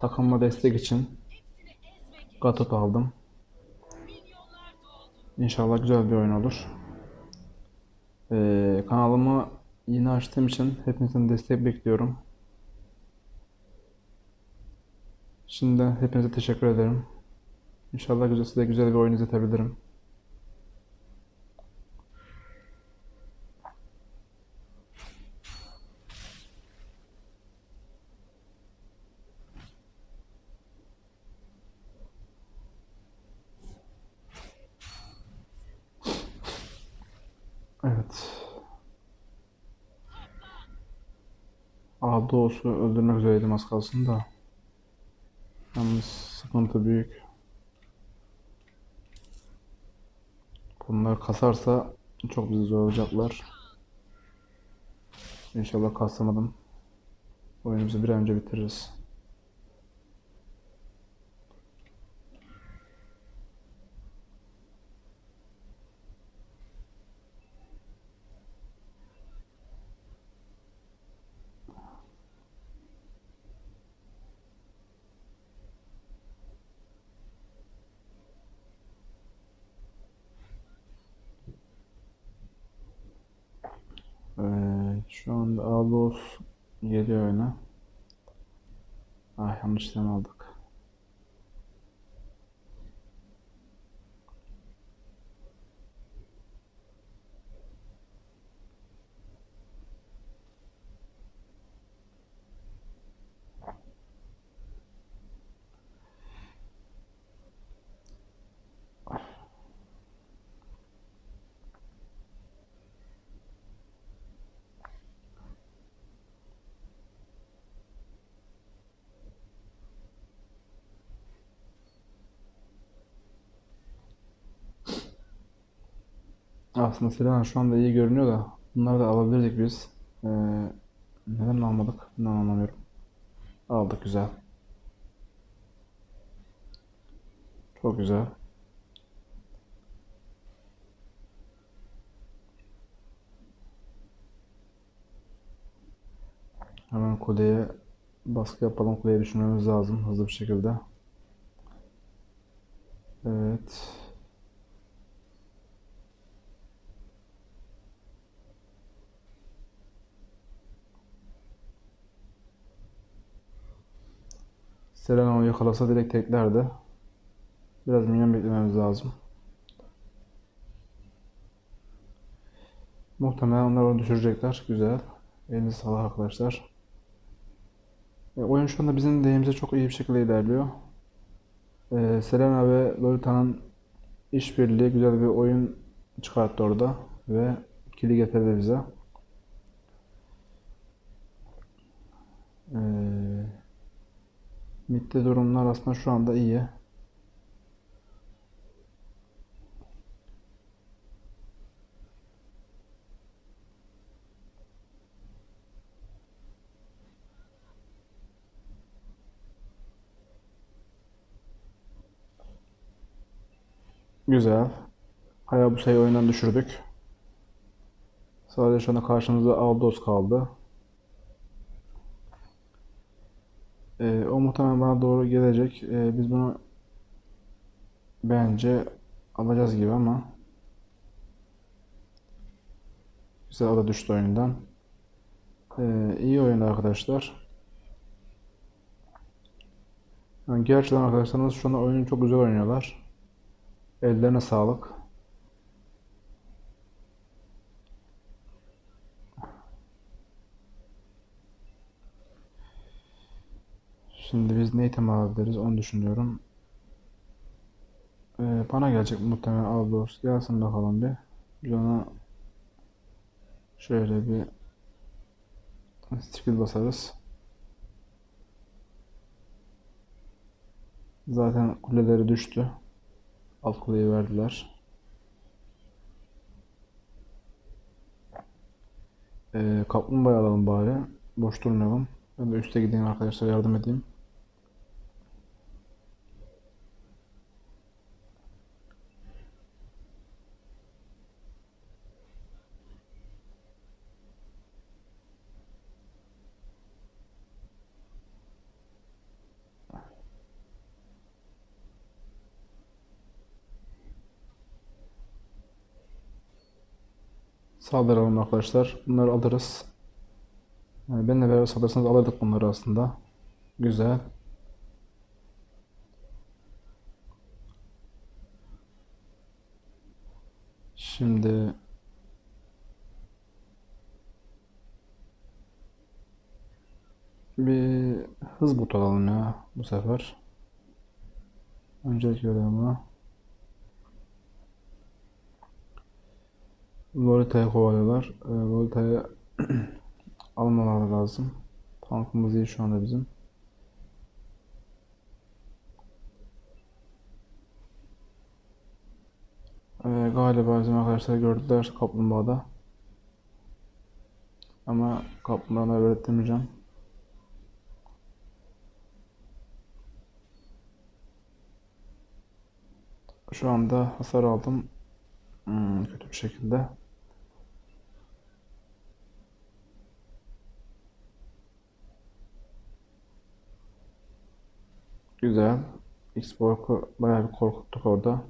takımıma destek için Gatot aldım. İnşallah güzel bir oyun olur. Ee, kanalımı yeni açtığım için hepinizin destek bekliyorum. Şimdiden hepinize teşekkür ederim. İnşallah size güzel bir oyun izletebilirim. Evet. Aa doğusu öldürmek üzereydim az kalsın da. Yalnız sıkıntı büyük. Bunlar kasarsa çok bizi zorlayacaklar. İnşallah kasamadım. Oyunumuzu bir an önce bitiririz. Evet, şu anda Ağustos geliyor oyuna. Ah yanlıştan aldık. Aslında Selena şu anda iyi görünüyor da bunları da alabilirdik biz. Ee, neden almadık? Ben anlamıyorum. Aldık güzel. Çok güzel. Hemen kuleye baskı yapalım. Kuleye düşürmemiz lazım hızlı bir şekilde. Evet. Serena onu yakalasa direkt teklerdi. Biraz minyon beklememiz lazım. Muhtemelen onlar onu düşürecekler. Güzel. Elinize sağlık arkadaşlar. E, oyun şu anda bizim lehimize çok iyi bir şekilde ilerliyor. E, Selena ve Lolita'nın işbirliği güzel bir oyun çıkarttı orada ve kili getirdi bize. Eee Mid'de durumlar aslında şu anda iyi. Güzel. Hayabusa'yı oyundan düşürdük. Sadece şu anda karşımızda Aldos kaldı. Ee, o muhtemelen bana doğru gelecek. Ee, biz bunu bence alacağız gibi ama güzel o da düştü oyundan. Ee, iyi oyun arkadaşlar. Yani gerçekten arkadaşlarımız şu anda oyunu çok güzel oynuyorlar. Ellerine sağlık. Şimdi biz ne item alabiliriz onu düşünüyorum. Ee, bana gelecek muhtemelen Aldos. Gelsin bakalım bir. Biz ona şöyle bir skill basarız. Zaten kuleleri düştü. Alt kuleyi verdiler. Ee, kaplumbağa alalım bari. Boş durmayalım. Ben de üste gideyim arkadaşlar yardım edeyim. Saldıralım arkadaşlar. Bunları alırız. Yani benimle beraber saldırırsanız alırdık bunları aslında. Güzel. Şimdi bir hız botu alalım ya bu sefer. Öncelik verelim buna. Lolita'yı kovalıyorlar. Ee, Lolita'yı almaları lazım. Tankımız iyi şu anda bizim. Ee, galiba bizim arkadaşlar gördüler kaplumbağada. Ama kaplumbağana öğretmeyeceğim. Şu anda hasar aldım. Hmm, kötü bir şekilde. Güzel. X-Borg'u bayağı bir korkuttuk orada.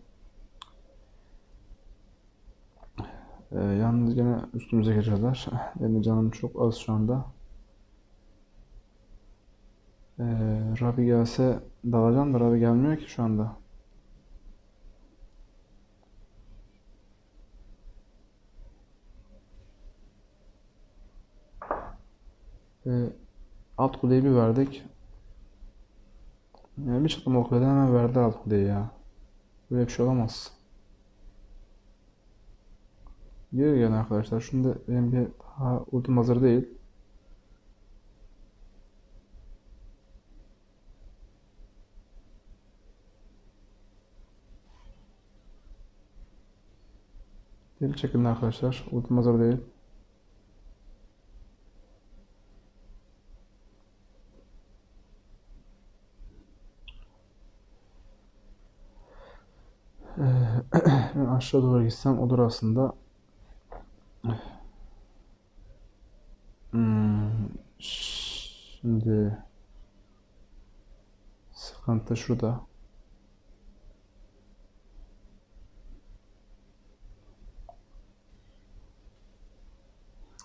Ee, yalnız gene üstümüze geçerler. Benim canım çok az şu anda. Ee, Rabi gelse dalacağım da Rabi gelmiyor ki şu anda. Ee, alt kuleyi bir verdik. Yani bir çatım o kuleden hemen verdi alt kuleyi ya. Böyle bir şey olamaz. Geri gelin arkadaşlar. Şimdi benim bir daha ultim hazır değil. Geri çekilin arkadaşlar. Ultim hazır değil. Ben aşağı doğru gitsem olur aslında. Hmm, şimdi sıkıntı şurada.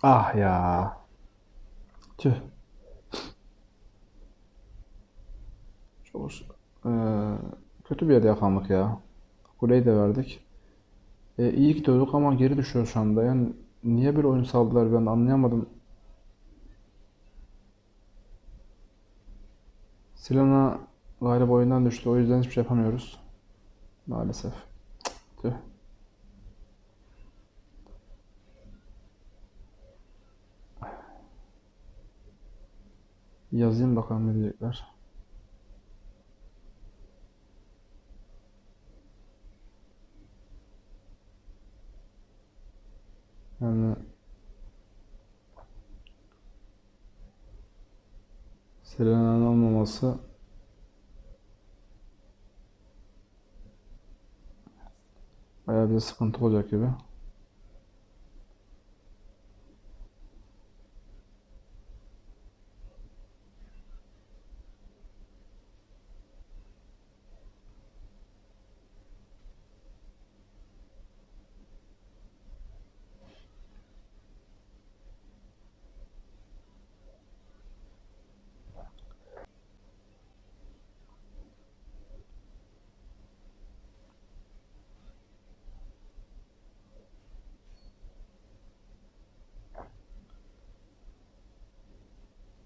Ah ya. Tüh. Çok eee, kötü bir yerde yakalandık ya. Kuleyi de verdik. E, iyi gidiyorduk ama geri düşüyor şu anda. Yani niye böyle oyun saldılar ben anlayamadım. Silana galiba oyundan düştü. O yüzden hiçbir şey yapamıyoruz. Maalesef. Tüh. Yazayım bakalım ne diyecekler. Yani Selena'nın olmaması bayağı bir sıkıntı olacak gibi.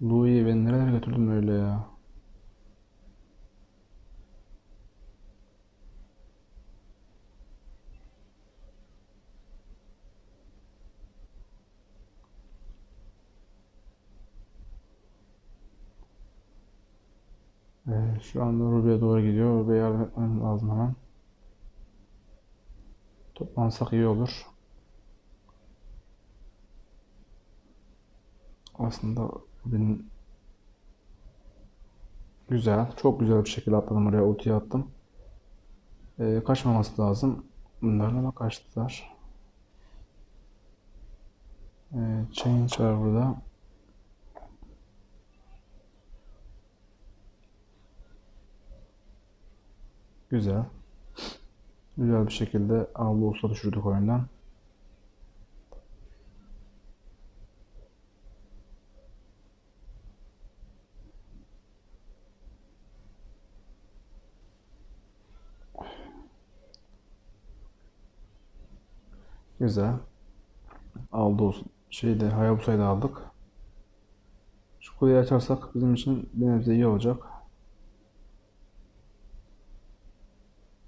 Louis'i ben nerelere götürdüm öyle ya. Evet, şu anda Ruby'ye doğru gidiyor. Ruby'ye yardım etmem lazım hemen. Toplansak iyi olur. Aslında benim güzel, çok güzel bir şekilde atladım oraya, ultiyi attım. Ee, kaçmaması lazım. Bunların ama kaçtılar. Ee, change var burada. Güzel. Güzel bir şekilde Avlu Usta düşürdük oyundan. Güzel. Aldı olsun. Şeyde Hayabusa'yı da aldık. Şu kuleyi açarsak bizim için bir nebze iyi olacak.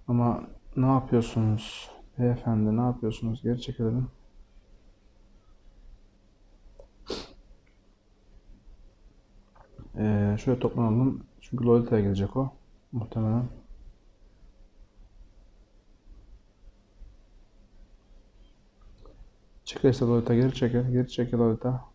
Ama ne yapıyorsunuz? Beyefendi ne yapıyorsunuz? Geri çekilelim. Ee, şöyle toplanalım. Çünkü Lolita'ya gidecek o. Muhtemelen. Çekilirse Lolita geri çekil. Geri çekil Lolita.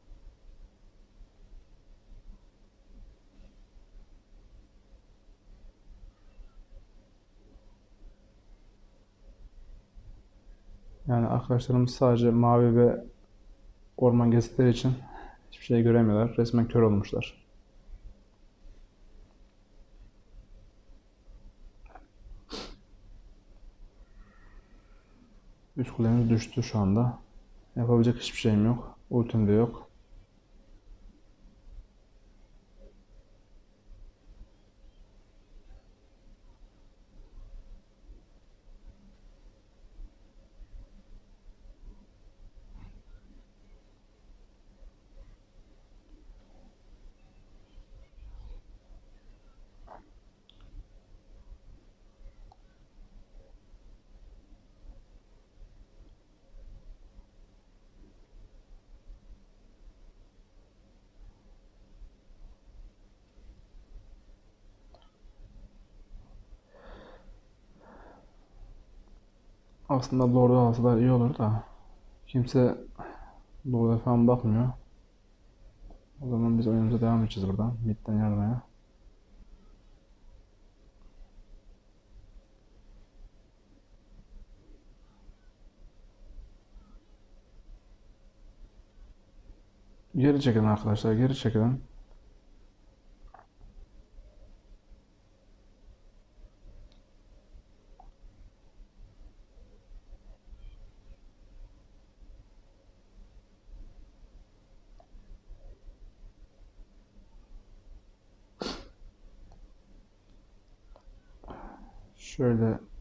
Yani arkadaşlarımız sadece mavi ve orman gezdikleri için hiçbir şey göremiyorlar. Resmen kör olmuşlar. Üst kulemiz düştü şu anda. Yapabilecek hiçbir şeyim yok. Ultim de yok. Aslında Lord'u alsalar iyi olur da kimse Lord'a falan bakmıyor. O zaman biz oyunumuza devam edeceğiz buradan. Mid'den yarmaya. Geri çekilin arkadaşlar, geri çekilin. Şöyle Ee,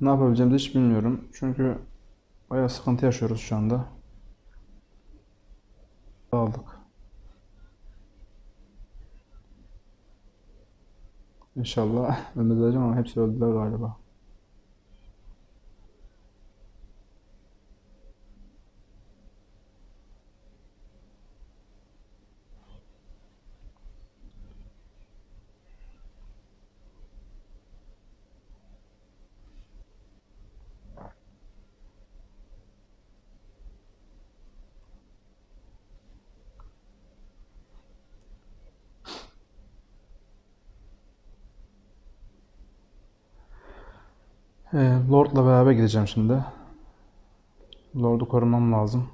ne yapabileceğimizi hiç bilmiyorum. Çünkü bayağı sıkıntı yaşıyoruz şu anda. Aldık. İnşallah ölmez ama hepsi öldüler galiba. Lord'la beraber gideceğim şimdi. Lord'u korumam lazım.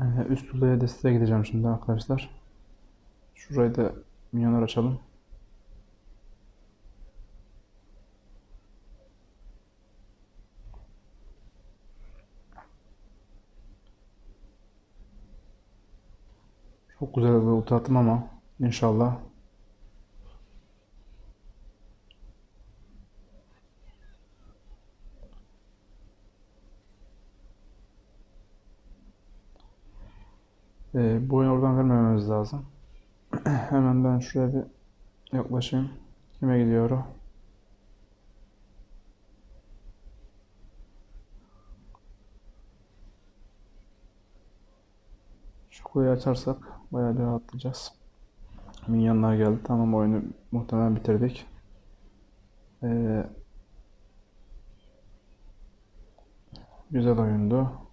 Ee, üst kuleye desteğe gideceğim şimdi arkadaşlar. Şurayı da minyonlar açalım. Çok güzel bir ulti ama inşallah Ee, bu oyunu oradan vermememiz lazım. Hemen ben şuraya bir yaklaşayım. Kime gidiyor o? Şu kuleyi açarsak bayağı rahatlayacağız. Minyonlar geldi. Tamam oyunu muhtemelen bitirdik. Ee, güzel oyundu.